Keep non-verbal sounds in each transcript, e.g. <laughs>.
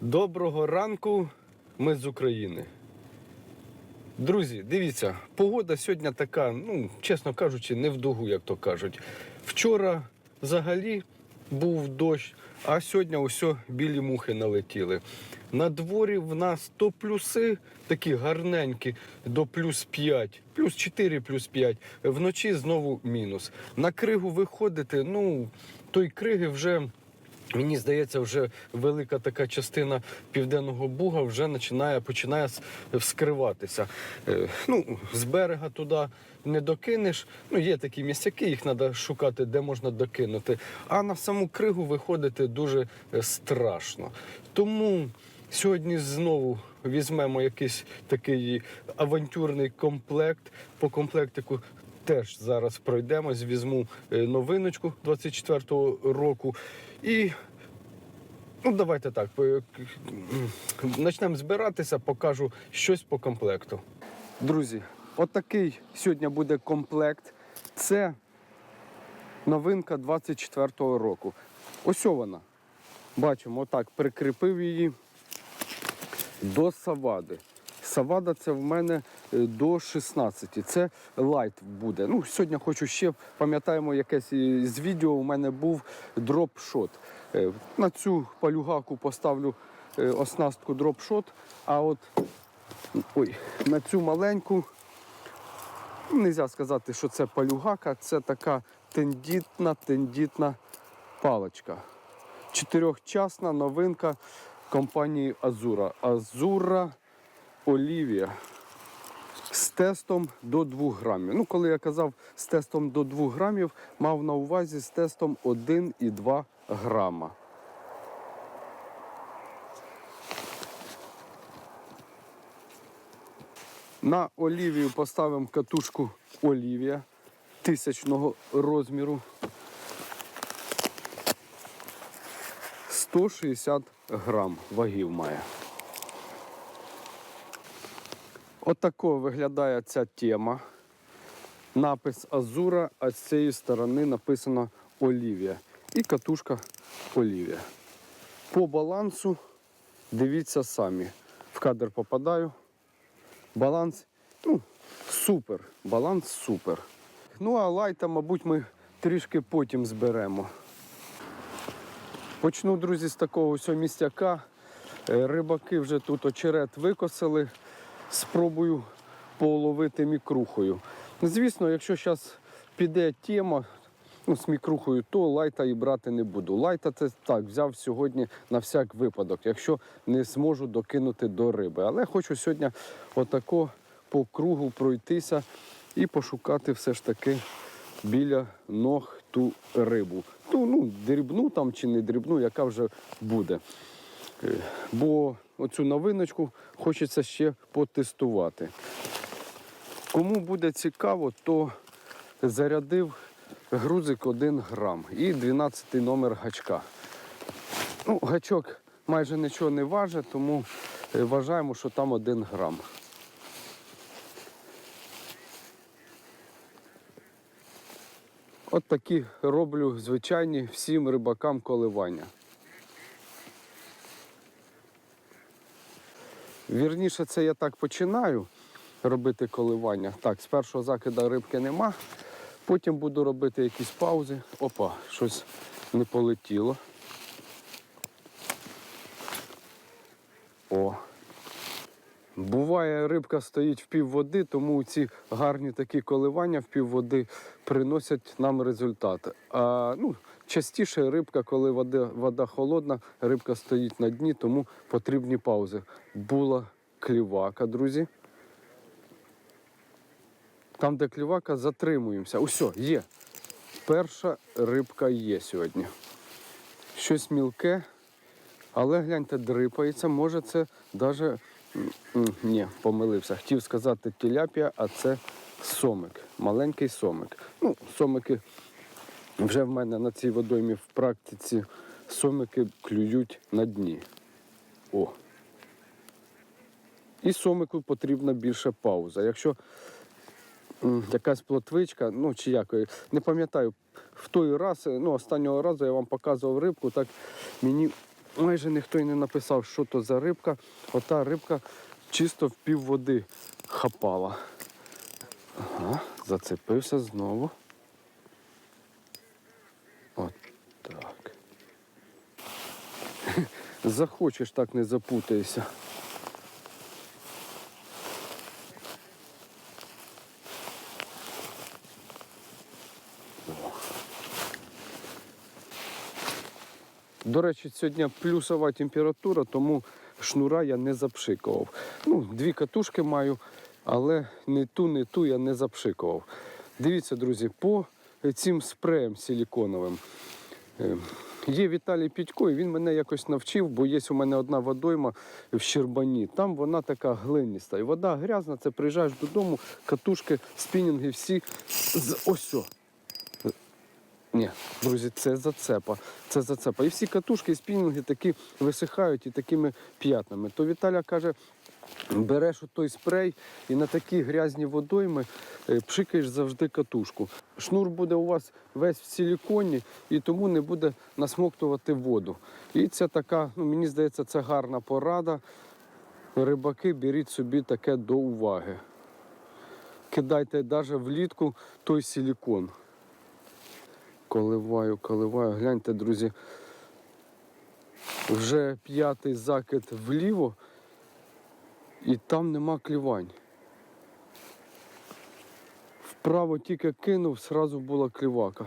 Доброго ранку, ми з України. Друзі, дивіться, погода сьогодні така, ну, чесно кажучи, не в дугу, як то кажуть. Вчора взагалі був дощ, а сьогодні усе білі мухи налетіли. На дворі в нас то плюси такі гарненькі до плюс 5, плюс 4, плюс 5. Вночі знову мінус. На кригу виходити, ну, той криги вже. Мені здається, вже велика така частина південного буга вже починає, починає вскриватися. Е, Ну, з берега туди не докинеш. Ну, є такі місцяки, їх треба шукати, де можна докинути. А на саму кригу виходити дуже е, страшно. Тому сьогодні знову візьмемо якийсь такий авантюрний комплект. По комплектику теж зараз пройдемось, візьму е, новиночку 24-го року. І ну, давайте так. Почнемо збиратися, покажу щось по комплекту. Друзі, отакий сьогодні буде комплект. Це новинка 24-го року. Ось вона. Бачимо, отак прикріпив її до савади. Савада це в мене е, до 16. Це лайт буде. Ну, сьогодні хочу ще, пам'ятаємо, якесь е, з відео у мене був дропшот. Е, На цю палюгаку поставлю оснастку дропшот, а от ой, на цю маленьку не можна сказати, що це палюгака, це така тендітна, тендітна паличка. Чотирьохчасна новинка компанії Азура. Азура Олівія з тестом до 2 грамів. Ну, коли я казав з тестом до 2 грамів, мав на увазі з тестом 1,2 грама. На Олівію поставимо катушку Олівія тисячного розміру. 160 грам вагів має. Отако виглядає ця тема. Напис Азура, а з цієї сторони написано Олівія. І катушка Олівія. По балансу дивіться самі. В кадр попадаю. Баланс ну, супер. Баланс супер. Ну а лайта, мабуть, ми трішки потім зберемо. Почну, друзі, з такого ось містяка. Е, Рибаки вже тут очерет викосили. Спробую половити мікрухою. Звісно, якщо зараз піде тема ну, з мікрухою, то лайта і брати не буду. Лайта це так, взяв сьогодні на всяк випадок, якщо не зможу докинути до риби. Але хочу сьогодні отако по кругу пройтися і пошукати все ж таки біля ног ту рибу. Ту, ну, дрібну там чи не дрібну, яка вже буде. Е, Бо оцю новиночку хочеться ще потестувати. Кому буде цікаво, то зарядив грузик 1 грам і 12 номер гачка. Ну, гачок майже нічого не важить, тому е, вважаємо, що там 1 грам. От такі роблю звичайні всім рибакам коливання. Вірніше, це я так починаю робити коливання. Так, з першого закида рибки нема. Потім буду робити якісь паузи. Опа, щось не полетіло. О. Буває, рибка стоїть в пів води, тому ці гарні такі коливання в пів води приносять нам результат. А, ну, частіше рибка, коли вода, вода холодна, рибка стоїть на дні, тому потрібні паузи. Була клівака, друзі. Там, де клівака, затримуємося. Усьо, є. Перша рибка є сьогодні. Щось мілке, але гляньте, дрипається. Може, це навіть. Ні, помилився. Хотів сказати тіляпія, а це сомик. Маленький сомик. Ну, сомики вже в мене на цій водоймі в практиці сомики клюють на дні. О. І сомику потрібна більше пауза. Якщо якась плотвичка, ну чи як, е, не пам'ятаю, в той раз, е, ну останнього разу я вам показував рибку, так мені майже ніхто й не написав, що то за рибка. Ота рибка чисто в пів води хапала. Ага, зацепився знову. От так. <laughs> Захочеш, так не запутаєшся. До речі, сьогодні плюсова температура, тому шнура я не запшикував. Ну, дві катушки маю, але не ту, не ту я не запшикував. Дивіться, друзі, по цим спреям силіконовим. Е, Є Віталій Підько, і він мене якось навчив, бо є у мене одна водойма в Щербані. Там вона така глиніста. І вода грязна, це приїжджаєш додому, катушки, спінінги всі з ось. Ні, друзі, це зацепа. Це зацепа. І всі катушки і спінінги такі висихають і такими п'ятнами. То Віталя каже, береш той спрей і на такі грязні водойми е, пшикаєш завжди катушку. Шнур буде у вас весь в силіконі і тому не буде насмоктувати воду. І це така, ну мені здається, це гарна порада. Рибаки, беріть собі таке до уваги. Кидайте навіть влітку той силікон. Коливаю, коливаю. Гляньте, друзі. Вже п'ятий закид вліво, і там нема клівань. Вправо тільки кинув, сразу була клівака.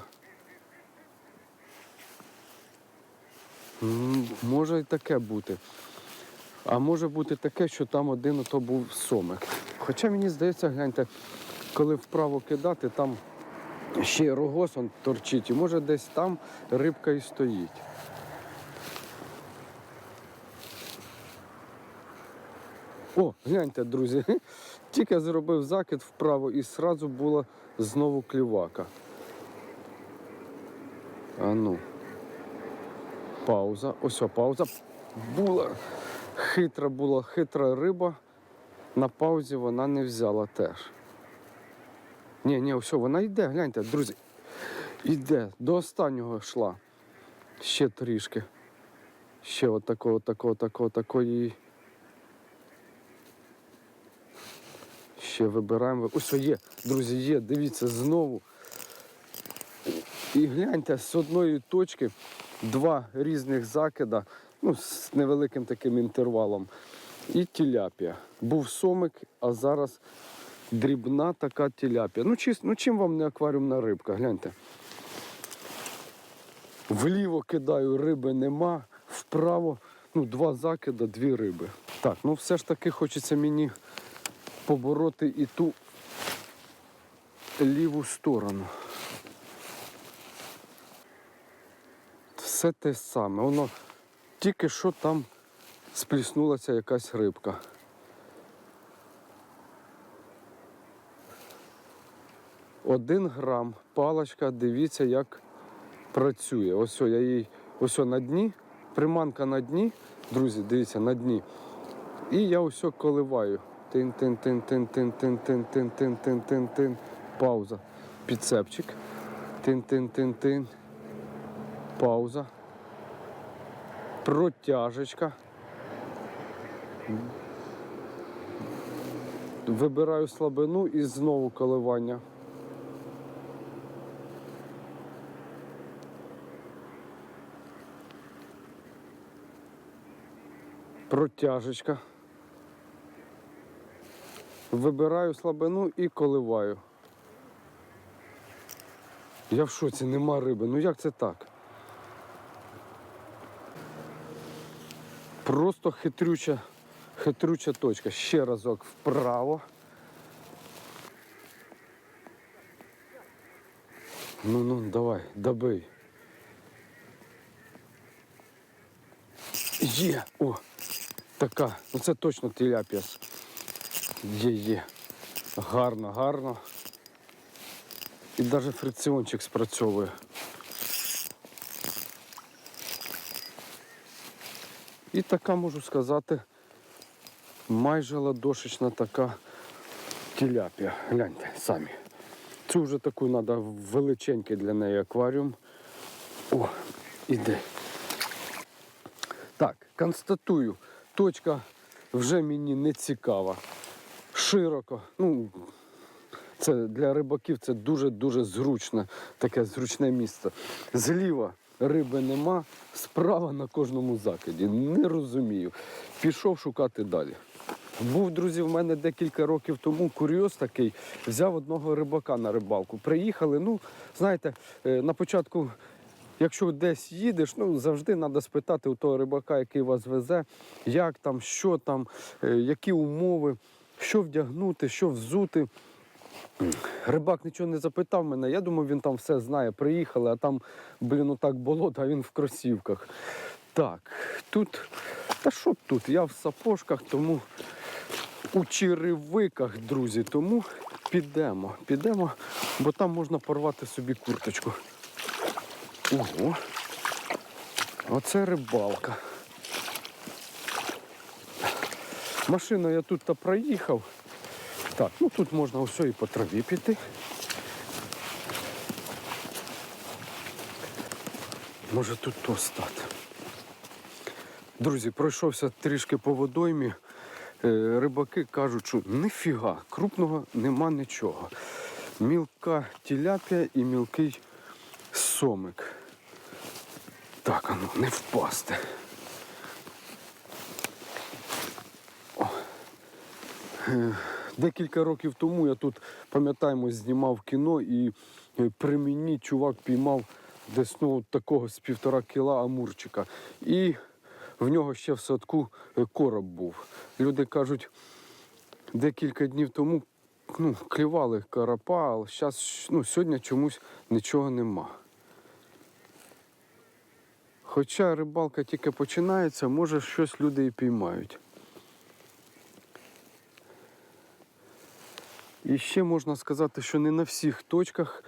Може і таке бути. А може бути таке, що там один ото був сомик. Хоча мені здається, гляньте, коли вправо кидати, там ще й рогоз он торчить, і може десь там рибка і стоїть. О, гляньте, друзі, <laughs> тільки зробив закид вправо і зразу була знову клівака. А ну. Пауза. Ось о, пауза. Була хитра була хитра риба. На паузі вона не взяла теж. Ні, ні, все, вона йде, гляньте, друзі. Йде, до останнього йшла. Ще трішки. Ще от такого, такого, такого, такої. Ще вибираємо. Ось є, друзі, є, дивіться, знову. І гляньте, з одної точки два різних закида, ну, з невеликим таким інтервалом. І тіляпія. Був сомик, а зараз дрібна така тіляпія. Ну, чис- ну чим вам не акваріумна рибка, гляньте. Вліво кидаю, риби нема, вправо, ну, два закида, дві риби. Так, ну все ж таки хочеться мені побороти і ту ліву сторону. Все те саме. Воно тільки що там спліснулася якась рибка. Один грам, паличка, дивіться, як працює. Ось я їй ось на дні, приманка на дні, друзі, дивіться, на дні. І я ось коливаю. тин тин тин тин тин тин тин тин тин тин тин тин Пауза. Підцепчик. тин тин тин тин Пауза. Протяжечка. Вибираю слабину і знову коливання. Протяжечка. Вибираю слабину і коливаю. Я в шоці, нема риби. Ну як це так? Просто хитрюча, хитрюча точка. Ще разок вправо. Ну ну давай, добий. Є! О! Така. Ну це точно тіляпія. Є, є. Гарно, гарно. І навіть фрикціончик спрацьовує. І така, можу сказати, майже ладошечна така тіляпія. Гляньте самі. Цю вже таку треба величенький для неї акваріум. О, іде. Так, констатую, точка вже мені не цікава. Широко. Ну, це для рибаків це дуже-дуже зручне, таке зручне місце. Зліва риби нема, справа на кожному закиді. Не розумію. Пішов шукати далі. Був, друзі, в мене декілька років тому курйоз такий, взяв одного рибака на рибалку. Приїхали, ну, знаєте, е, на початку, якщо десь їдеш, ну завжди треба спитати у того рибака, який вас везе, як там, що там, е, які умови, що вдягнути, що взути. Рибак нічого не запитав мене. Я думав, він там все знає. Приїхали, а там, блін, отак болото, а він в кросівках. Так, тут. Та що тут? Я в сапожках, тому у черевиках, друзі. Тому підемо. Підемо, бо там можна порвати собі курточку. Ого. Оце рибалка. Машиною я тут та проїхав. Так, ну тут можна усе і по траві піти. Може тут то стати. Друзі, пройшовся трішки по водоймі. Е, Рибаки кажуть, що ніфіга, крупного нема нічого. Мілка тіляпія і мілкий сомик. Так, а ну не впасти. Декілька років тому я тут, пам'ятаємо, знімав кіно і е, при мені чувак піймав десь ну, такого з півтора кіла амурчика. І в нього ще в садку е, короб був. Люди кажуть, декілька днів тому ну, клювали карапа, але щас, ну, сьогодні чомусь нічого нема. Хоча рибалка тільки починається, може щось люди і піймають. І ще можна сказати, що не на всіх точках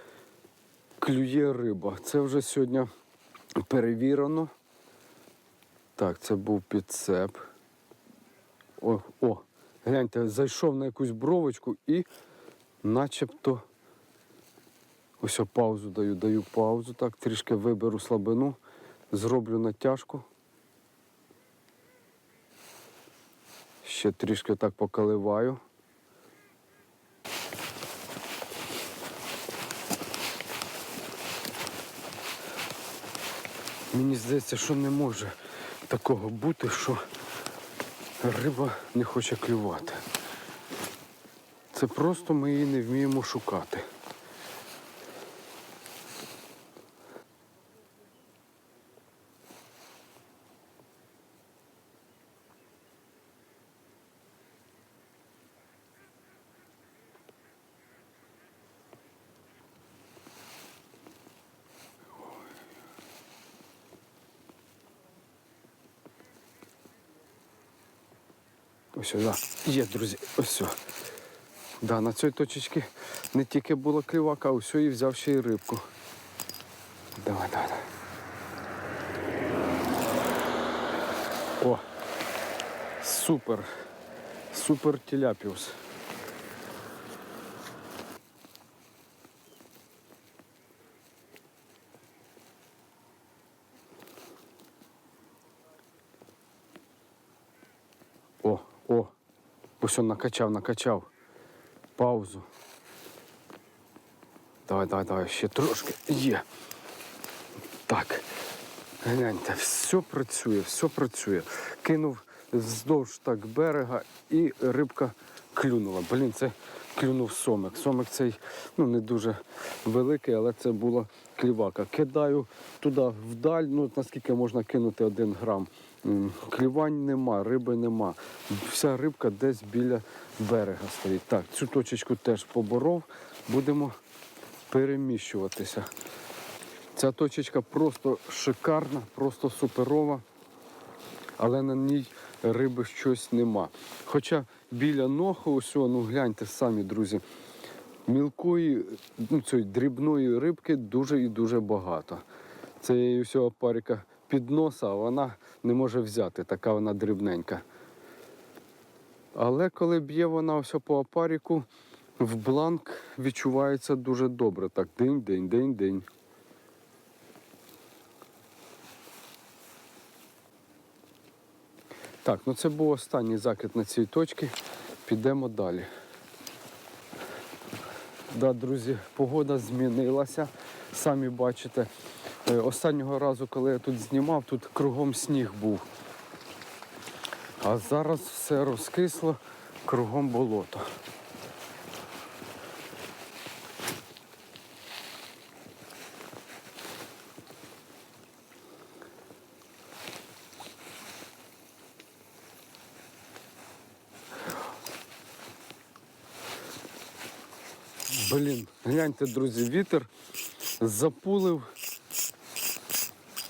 клює риба. Це вже сьогодні перевірено. Так, це був підцеп. О, о, гляньте, зайшов на якусь бровочку і начебто ось я паузу даю, даю паузу, так, трішки виберу слабину, зроблю натяжку. Ще трішки так покаливаю. Мені здається, що не може такого бути, що риба не хоче клювати. Це просто ми її не вміємо шукати. Ось, да. Є, друзі, ось. о. Да, на цій точечці не тільки була клівака, а ось і взяв ще й рибку. Давай, давай. давай. О! Супер! Супер теляпіус. О, о, ось он накачав, накачав. Паузу. Давай, давай, давай, ще трошки. Є. Так. Гляньте, все працює, все працює. Кинув вздовж так берега і рибка клюнула. Блін, це клюнув сомик. Сомик цей ну, не дуже великий, але це була клівака. Кидаю туди вдаль, ну наскільки можна кинути один грам. М, Клювань нема, риби нема. Вся рибка десь біля берега стоїть. Так, цю точечку теж поборов. Будемо переміщуватися. Ця точечка просто шикарна, просто суперова, але на ній риби щось нема. Хоча біля ногу, ось, ну гляньте самі, друзі, мілкої, ну, цієї дрібної рибки дуже і дуже багато. Це її всього паріка під носа, а вона не може взяти, така вона дрібненька. Але коли б'є вона ось по опаріку, в бланк відчувається дуже добре. Так, день, день, Так, ну це був останній закид на цій точці. Підемо далі. Да, друзі, погода змінилася. Самі бачите. Е, Останнього разу, коли я тут знімав, тут кругом сніг був. А зараз все розкисло, кругом болото. Блін, гляньте, друзі, вітер запулив.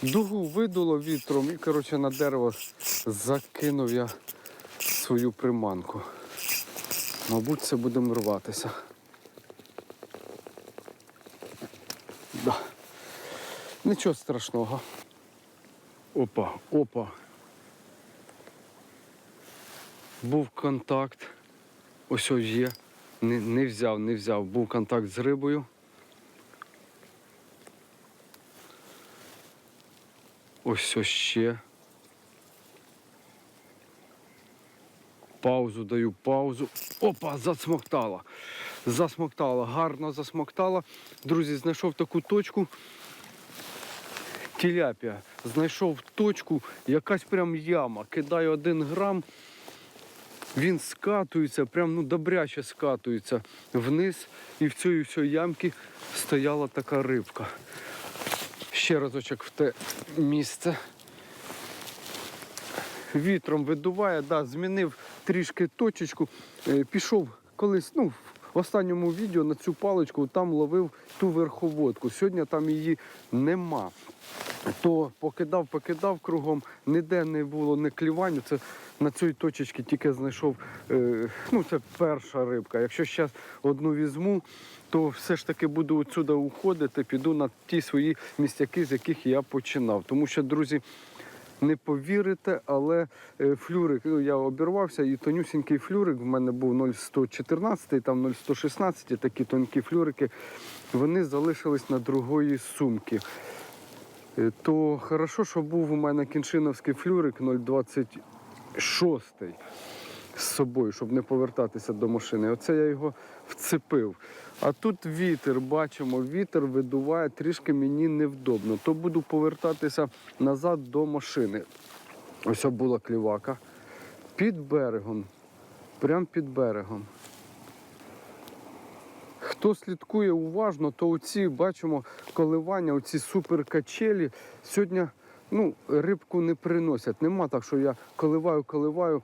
Дугу видуло вітром і, коротше, на дерево закинув я свою приманку. Мабуть, це будемо рватися. Да. Нічого страшного. Опа, опа. Був контакт. Ось ось є. Не, не взяв, не взяв. Був контакт з рибою. Ось ось ще. Паузу даю паузу. Опа, засмоктала. Засмоктала, гарно засмоктала. Друзі, знайшов таку точку. Тіляпія. Знайшов точку, якась прям яма. Кидаю один грам. Він скатується, прям ну добряче скатується вниз. І в цій всій ямці стояла така рибка. Ще разочок в те місце. Вітром видуває, да, змінив трішки точечку. Е, Пішов колись, ну, в останньому відео на цю паличку там ловив ту верховодку. Сьогодні там її нема. То покидав, покидав кругом, ніде не було не клювання. Це на цій точці тільки знайшов. Е, ну, це перша рибка. Якщо зараз одну візьму, то все ж таки буду отсюди уходити, піду на ті свої містяки, з яких я починав. Тому що, друзі, не повірите, але е, флюрик, ну, я обірвався, і тонюсінький флюрик, в мене був 0,114, там 0,116, такі тонкі флюрики, вони залишились на другої сумки. Е, То хорошо, що був у мене кіншиновський флюрик 0,26 з собою, щоб не повертатися до машини. Оце я його вцепив. А тут вітер, бачимо, вітер видуває, трішки мені невдобно. То буду повертатися назад до машини. Ось була клівака. Під берегом. Прямо під берегом. Хто слідкує уважно, то оці бачимо коливання, оці суперкачелі сьогодні ну, рибку не приносять. Нема так, що я коливаю, коливаю,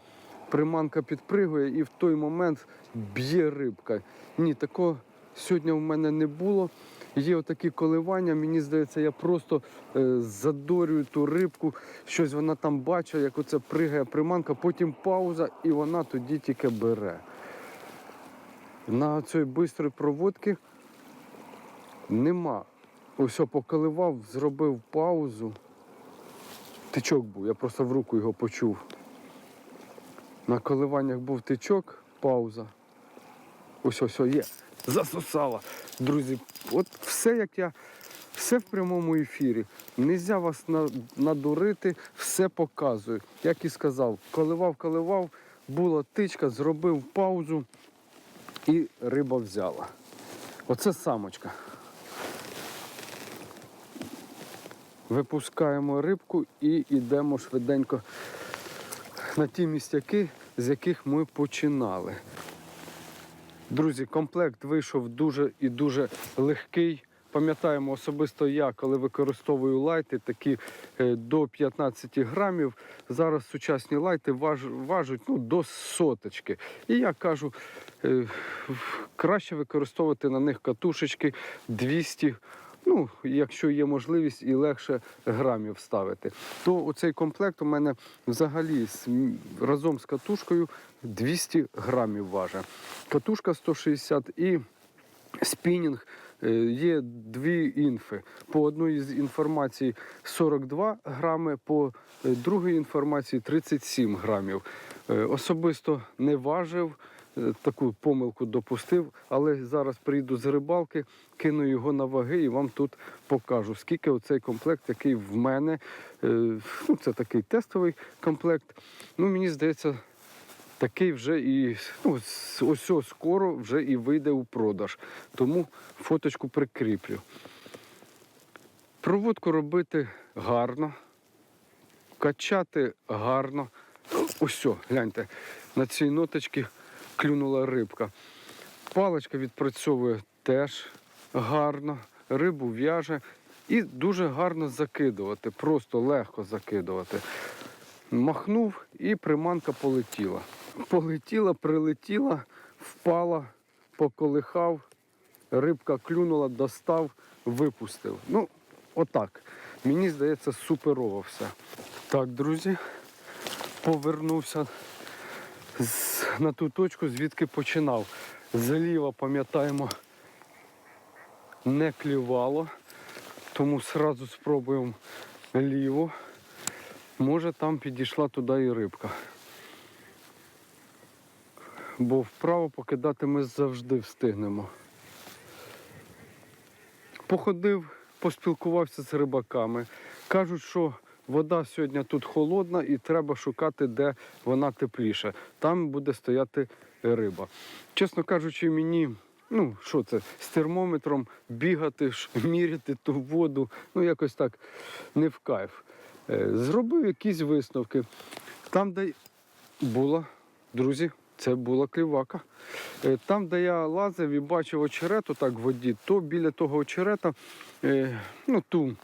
приманка підпригує і в той момент б'є рибка. Ні, такого сьогодні в мене не було. Є отакі коливання, мені здається, я просто е, задорюю ту рибку, щось вона там бачить, як оце пригає приманка, потім пауза, і вона тоді тільки бере. На цій швидкої проводки нема. Ось поколивав, зробив паузу. Тичок був, я просто в руку його почув. На коливаннях був тичок, пауза. Ось ось є. Засосала. Друзі, от все як я, все в прямому ефірі. Нельзя вас надурити, все показую. Як і сказав, коливав, коливав, була тичка, зробив паузу і риба взяла. Оце самочка. Випускаємо рибку і йдемо швиденько на ті містяки, з яких ми починали. Друзі, комплект вийшов дуже і дуже легкий. Пам'ятаємо особисто я, коли використовую лайти, такі е, до 15 грамів. Зараз сучасні лайти важ, важать ну, до соточки. І я кажу, е, краще використовувати на них катушечки 200 Ну, якщо є можливість і легше грамів ставити, то оцей комплект у мене взагалі разом з катушкою 200 грамів важить. Катушка 160 і спінінг. е, Є дві інфи. По одній з інформації 42 грами, по е, другій інформації 37 грамів. Е, Особисто не важив, таку помилку допустив, але зараз прийду з рибалки, кину його на ваги і вам тут покажу, скільки оцей комплект, який в мене. е, Ну, це такий тестовий комплект. Ну, мені здається, такий вже і ну, ось скоро вже і вийде у продаж. Тому фоточку прикріплю. Проводку робити гарно, качати гарно. Ну, Ось, гляньте, на цій ноточці клюнула рибка. Паличка відпрацьовує теж гарно, рибу в'яже і дуже гарно закидувати, просто легко закидувати. Махнув і приманка полетіла. Полетіла, прилетіла, впала, поколихав, рибка клюнула, достав, випустив. Ну, отак. Мені здається, суперово все. Так, друзі, повернувся на ту точку, звідки починав. Зліва, пам'ятаємо, не клювало, тому сразу спробуємо ліво. Може там підійшла туди і рибка. Бо вправо покидати ми завжди встигнемо. Походив, поспілкувався з рибаками. Кажуть, що вода сьогодні тут холодна і треба шукати, де вона тепліша. Там буде стояти риба. Чесно кажучи, мені, ну що це, з термометром бігати, міряти ту воду, ну якось так не в кайф. Е, Зробив якісь висновки. Там, де була, друзі, це була клівака. Е, Там, де я лазив і бачив очерету так в воді, то біля того очерета, е, ну ту,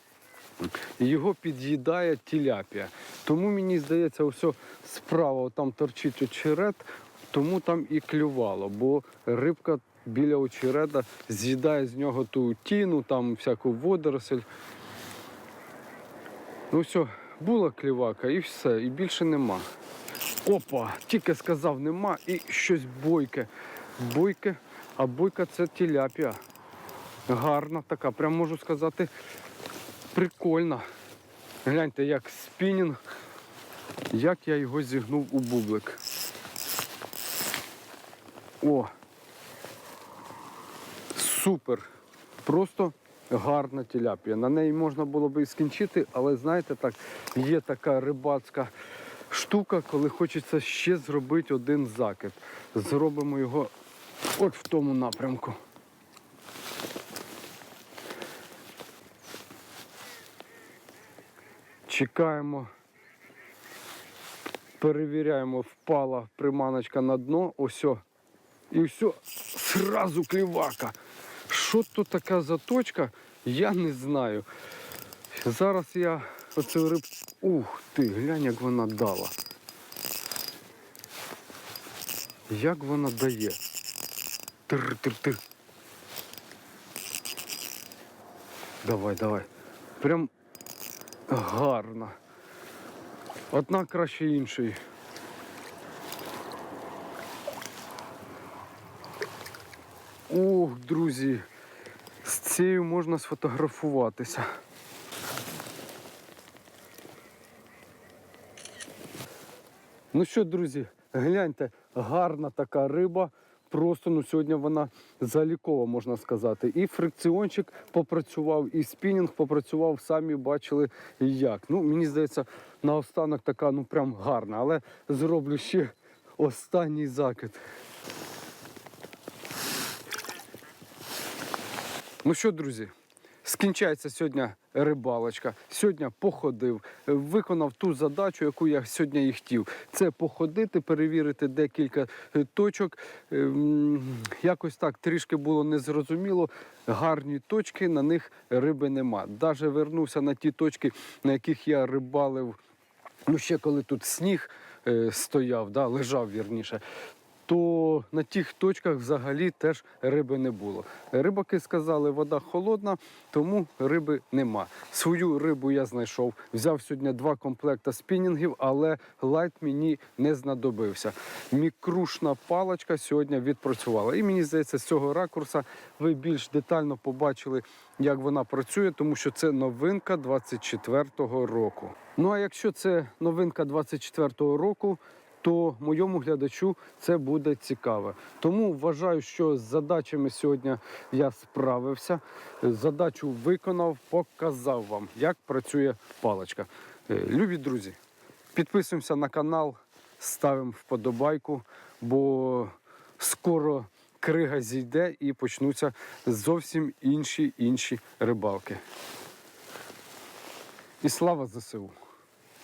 його під'їдає тіляпія. Тому мені здається, ось справа там торчить очерет, тому там і клювало, бо рибка біля очерета з'їдає з нього ту тіну, там всяку водоросль. Ну все, була клівака і все, і більше нема. Опа, тільки сказав нема і щось бойке. Бойке, а бойка це тіляпія. Гарна така, прям можу сказати, прикольна. Гляньте, як спінінг, як я його зігнув у бублик. О! Супер! Просто гарна тіляпія. На неї можна було би і скінчити, але знаєте так, є така рибацька штука, коли хочеться ще зробити один закид. Зробимо його от в тому напрямку. Чекаємо, перевіряємо, впала приманочка на дно, ось. І все, сразу клівака. Що то така заточка, я не знаю. Зараз я оцю риб. Ух ти, глянь, як вона дала. Як вона дає. Тир-тир-тир. Давай, давай. Прям гарно. Одна краще іншої. Ох, друзі, з цією можна сфотографуватися. Ну що, друзі, гляньте, гарна така риба. Просто ну, сьогодні вона залікова, можна сказати. І фрикціончик попрацював, і спінінг попрацював, самі бачили як. Ну, мені здається, наостанок така ну прям гарна. Але зроблю ще останній закид. Ну що, друзі, скінчається сьогодні рибалочка. Сьогодні походив, виконав ту задачу, яку я сьогодні і хотів. Це походити, перевірити декілька е, точок. Ем, Якось так трішки було незрозуміло. Гарні точки, на них риби нема. Даже вернувся на ті точки, на яких я рибалив. Ну, ще коли тут сніг е, стояв, да, лежав вірніше, то на тих точках взагалі теж риби не було. Рибаки сказали, вода холодна, тому риби нема. Свою рибу я знайшов. Взяв сьогодні два комплекти спінінгів, але лайт мені не знадобився. Мікрушна паличка сьогодні відпрацювала. І мені здається, з цього ракурса ви більш детально побачили, як вона працює, тому що це новинка 24-го року. Ну а якщо це новинка 24-го року, то моєму глядачу це буде цікаво. Тому вважаю, що з задачами сьогодні я справився. Задачу виконав, показав вам, як працює паличка. Е, Любі друзі, підписуємося на канал, ставимо вподобайку, бо скоро крига зійде і почнуться зовсім інші інші рибалки. І слава ЗСУ!